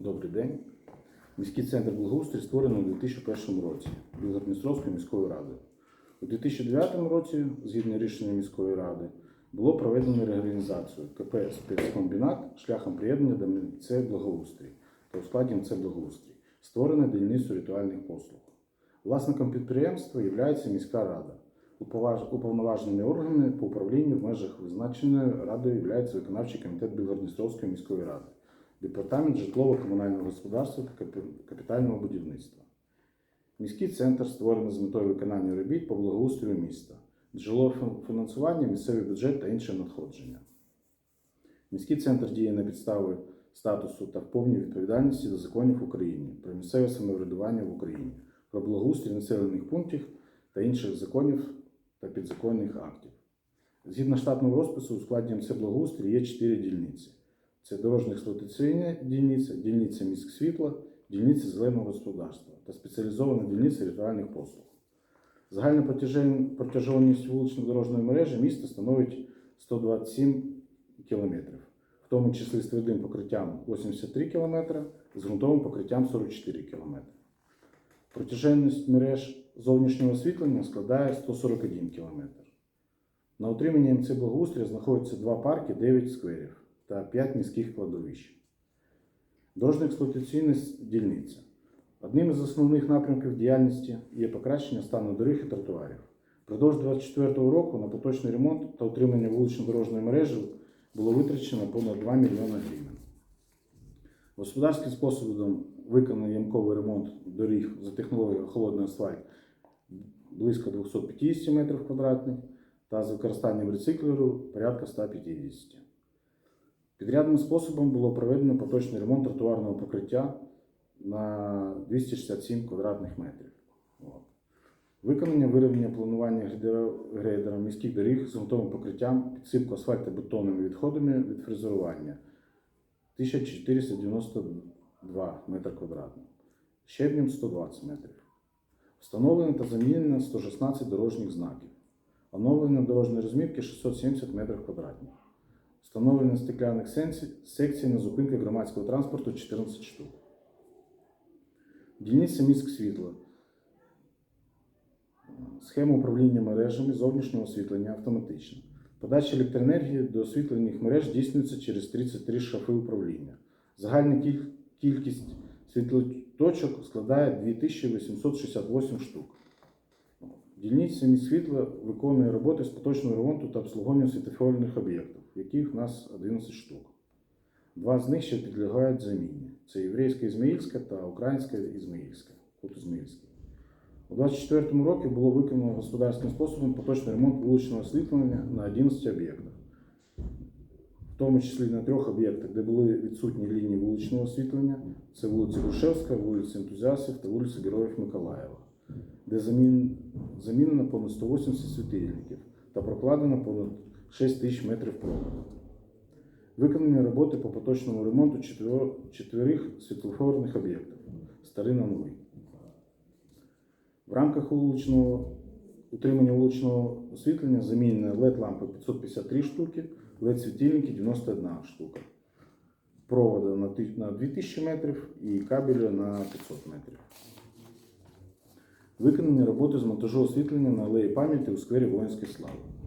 Добрий день. Міський центр благоустрій створений у 2001 році Білгородністровською міською радою. У 2009 році, згідно рішення міської ради, було проведено реорганізацію КП «Спецкомбінат» шляхом приєднання до МЦ благоустрій та у складі МЦ благоустрій, створене дільницю ритуальних послуг. Власником підприємства є міська рада. Уповноваженими органами по управлінню в межах визначеної радою є виконавчий комітет Білгородністровської міської ради. Департамент житлово-комунального господарства та капітального будівництва. Міський центр створений з метою виконання робіт по благоустрою міста, джерело фінансування, місцевий бюджет та інші надходження. Міський центр діє на підставі статусу та в повній відповідальності до законів України про місцеве самоврядування в Україні, про благоустрій населених пунктів та інших законів та підзаконних актів. Згідно штатного розпису, у складі МЦ благоустрій є чотири дільниці. Це дорожня дільниця, дільниця міськ світла, дільниця зеленого господарства та спеціалізована дільниця ритуальних послуг. Загальна протяжованість вулично-дорожньої мережі міста становить 127 км, в тому числі з твердим покриттям 83 км, з ґрунтовим покриттям 44 км. Протяженність мереж зовнішнього освітлення складає 141 км. На утриманні МЦ благоустрія знаходяться два парки, 9 скверів та 5 міських кладовищ. Дорожньо-експлуатаційна дільниця. Одним із основних напрямків діяльності є покращення стану доріг і тротуарів. Продовж 2024 року на поточний ремонт та утримання вулично-дорожньої мережі було витрачено понад 2 мільйони гривень. Господарським способом виконаний ямковий ремонт доріг за технологією холодний асфальт близько 250 метрів квадратних та з використанням рециклеру порядка 150. Підрядним способом було проведено поточний ремонт тротуарного покриття на 267 квадратних метрів. Виконання вироблення планування грейдера- міських доріг з ґрунтовим покриттям, підсипку асфальтобетонними відходами від фрезерування 1492 метри квадратних, щебнем 120 метрів. Встановлено та замінено 116 дорожніх знаків. Оновлення дорожньої розмітки 670 метрів квадратних. Встановлено стекляних секцій на зупинках громадського транспорту 14 штук. Дільниця міськ світла. Схема управління мережами зовнішнього освітлення автоматична. Подача електроенергії до освітлених мереж здійснюється через 33 шафи управління. Загальна кількість світлоточок складає 2868 штук. Дільниця міськ світла виконує роботи з поточного ремонту та обслуговування світофорних об'єктів, яких в нас 11 штук. Два з них ще підлягають заміні. Це єврейська Ізмаїльська та українська Ізмаїльська. Тут Ізмаїльська. У 2024 році було виконано господарським способом поточний ремонт вуличного освітлення на 11 об'єктах, в тому числі на трьох об'єктах, де були відсутні лінії вуличного освітлення. Це вулиця Грушевська, вулиця Ентузіастів та вулиця Героїв Миколаєва, де замін... замінено понад 180 світильників та прокладено понад 6 тисяч метрів проводу. Виконані роботи по поточному ремонту чотирьох світлофорних об'єктів старий на новий. В рамках вуличного утримання вуличного освітлення замінено LED-лампи 553 штуки, LED-світильники 91 штука, провода на на 2000 метрів і кабелю на 500 метрів. Виконані роботи з монтажу освітлення на алеї пам'яті у сквері Воїнської слави.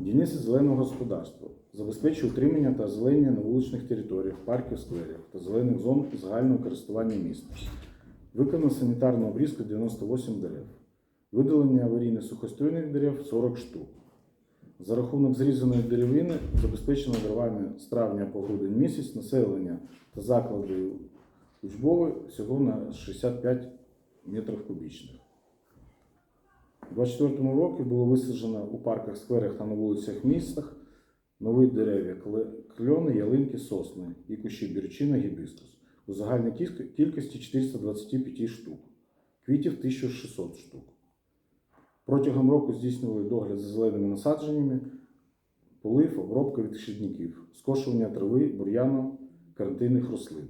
Дільниця зеленого господарства забезпечує утримання та озеленення на вуличних територіях, парків, скверів та зелених зон загального користування міста. Виконано санітарну обрізку 98 дерев. Видалення аварійних сухостойних дерев 40 штук. За рахунок зрізаної деревини забезпечено дровами з травня по грудень місяць населення та заклади учбови всього на 65 метрів кубічних. У 2024 році було висаджено у парках, скверах та на вулицях містах нові дерев'я, кльони, ялинки, сосни і кущі бірчина, гібіскус у загальній кількості 425 штук, квітів 1600 штук. Протягом року здійснювали догляд за зеленими насадженнями, полив, обробка від шкідників, скошування трави, бур'яну, карантинних рослин.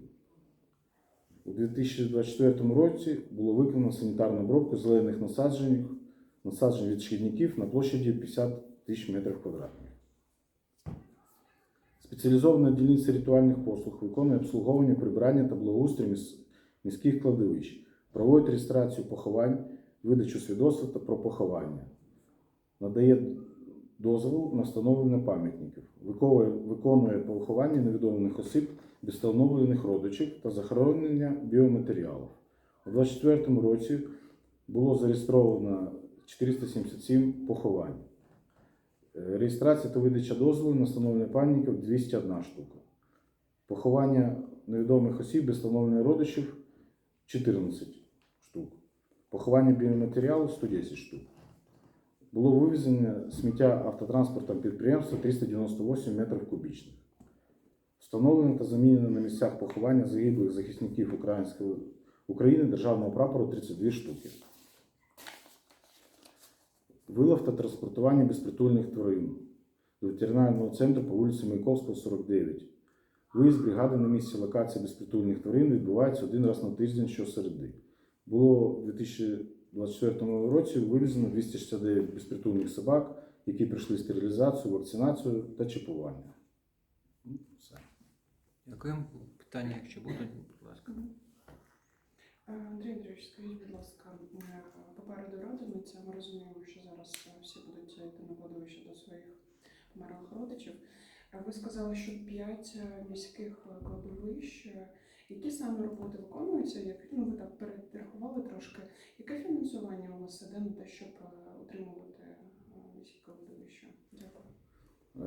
У 2024 році було виконано санітарну обробку зелених насаджень, насаджень від шкідників на площаді 50 тисяч метрів квадратних. Спеціалізована дільниця ритуальних послуг виконує обслуговування прибирання та благоустрій міських кладовищ, проводить реєстрацію поховань, видачу свідоцтва та про поховання, надає дозвіл на встановлення пам'ятників, виконує поховання невідомих осіб без встановлених родичів та захоронення біоматеріалів. У 2024 році було зареєстровано 477 поховань. Е, Реєстрація та видача дозволу на встановлення пам'ятників 201 штука. Поховання невідомих осіб без встановлення родичів 14 штук. Поховання біоматеріалу 110 штук. Було вивезено сміття автотранспортом підприємства 398 метрів кубічних. Встановлено та замінено на місцях поховання загиблих захисників України державного прапору 32 штуки. Вилов та транспортування безпритульних тварин до ветеринарного центру по вулиці Маяковського, 49. Виїзд бригади на місці локації безпритульних тварин відбувається один раз на тиждень щосереди. Було у 2024 році вивезено 269 безпритульних собак, які пройшли стерилізацію, вакцинацію та чіпування. Ну, Все. Дякуємо. Питання, якщо будуть, будь ласка. Е, Андрій Андрійович, скажіть, будь ласка, е, попереду радимиться, ми розуміємо, що зараз е, всі будуть йти на кладовище до своїх померлих родичів. Е, Ви сказали, що п'ять е, міських е, кладовищ. Е, Які саме роботи виконуються? Як ну ви так перерахували трошки? Яке фінансування у вас іде на те, щоб е, утримувати е, міські кладовища? Дякую.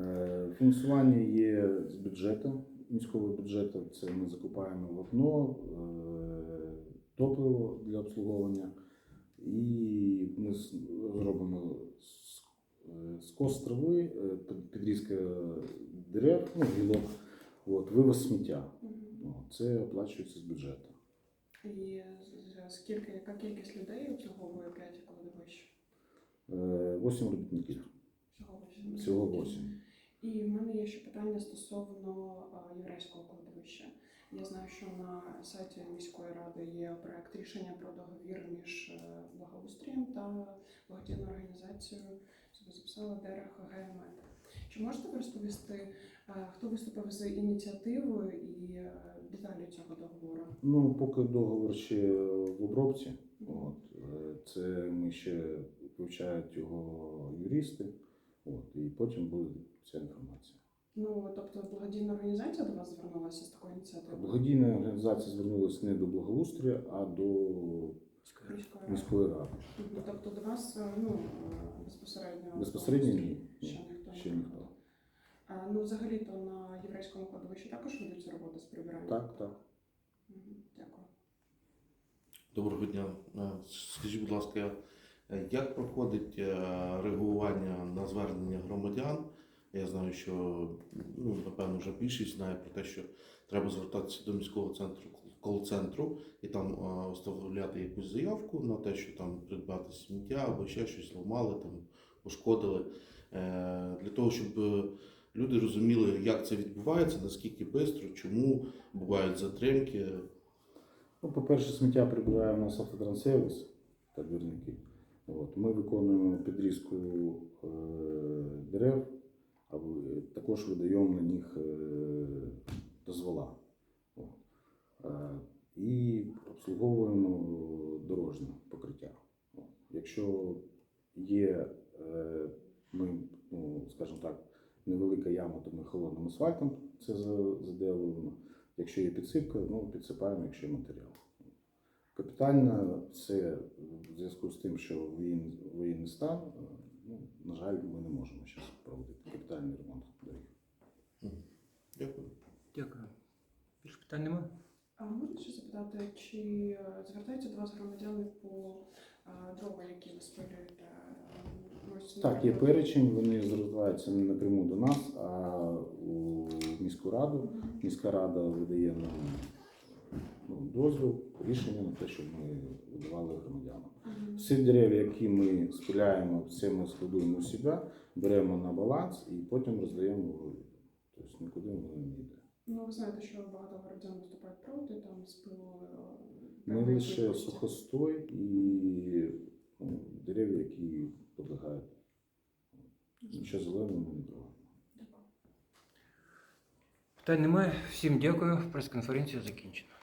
Е, Фінансування є з бюджету, міського бюджету. Це ми закупаємо вапно, е, топливо для обслуговування, і ми з- робимо е, скос трави, е, під- підрізка дерев, ну, гілок, от, вивоз сміття. Це оплачується з бюджету. І скільки, яка кількість людей обслуговує п'ять кладовищ? Е, Восім робітників. Всього восім. Всього восім. І в мене є ще питання стосовно єврейського кладовища. Я знаю, що на сайті міської ради є проект рішення про договір між е, благоустрієм та благодійною організацією. Собі записала Дерех ГМЕД. Чи можете ви розповісти, е, хто виступив з ініціативою і е, деталі цього договору? Ну, поки договор ще в обробці. От, це ми ще вивчають його юристи, от, і потім буде ця інформація. Ну тобто благодійна організація до вас звернулася з такою ініціативою? Благодійна організація звернулася не до благоустрою, а до Міської ради. міської Тобто до вас е, ну, е, безпосередньо Безпосередньо ні. ще ніхто Ще не ніхто. А, ну, взагалі-то на єврейському кладовищі також ведуться роботи з прибирання? Так, так. Дякую. Доброго дня. Е, Скажіть, будь ласка, як проходить реагування на звернення громадян? Я знаю, що ну, напевно вже більшість знає про те, що треба звертатися до міського центру кол-центру і там оставляти якусь заявку на те, що там придбати сміття або ще щось зламали, там пошкодили. Е, Для того, щоб е, люди розуміли, як це відбувається, наскільки швидко, чому бувають затримки. Ну, по-перше, сміття прибирає у нас автотранссервіс та двірники. От. Ми виконуємо підрізку е, дерев, також видаємо на них е, дозвола. Е, і обслуговуємо дорожнє покриття. Якщо є, е, ми, ну, скажімо так, невелика яма, то ми холодним асфальтом це за- заделуємо. Якщо є підсипка, ну підсипаємо, якщо є матеріал. Капітально це в зв'язку з тим, що воєнний стан, е, ну, на жаль, ми не можемо зараз проводити капітальний ремонт доріг. Дякую. Дякую. Більше питань немає? А можна ще запитати, чи е, звертаються до вас громадяни по е, дрова, які ви спалюєте? Е, Так, є перечень, вони звертаються не напряму до нас, а у міську раду. Міська рада видає нам ну, дозвіл, рішення на те, щоб ми видавали громадянам. Всі дерева, які ми спиляємо, це ми складуємо у себе, беремо на баланс і потім роздаємо. в. Тобто нікуди воно не йде. Ну, ви знаєте, що багато городян виступають проти, там з пилу. е, лише сухостой і ну, дерева, які підлягають. Нічого зеленого ми не трогаємо. Дякую. Питань немає. Всім дякую. Прес-конференція закінчена.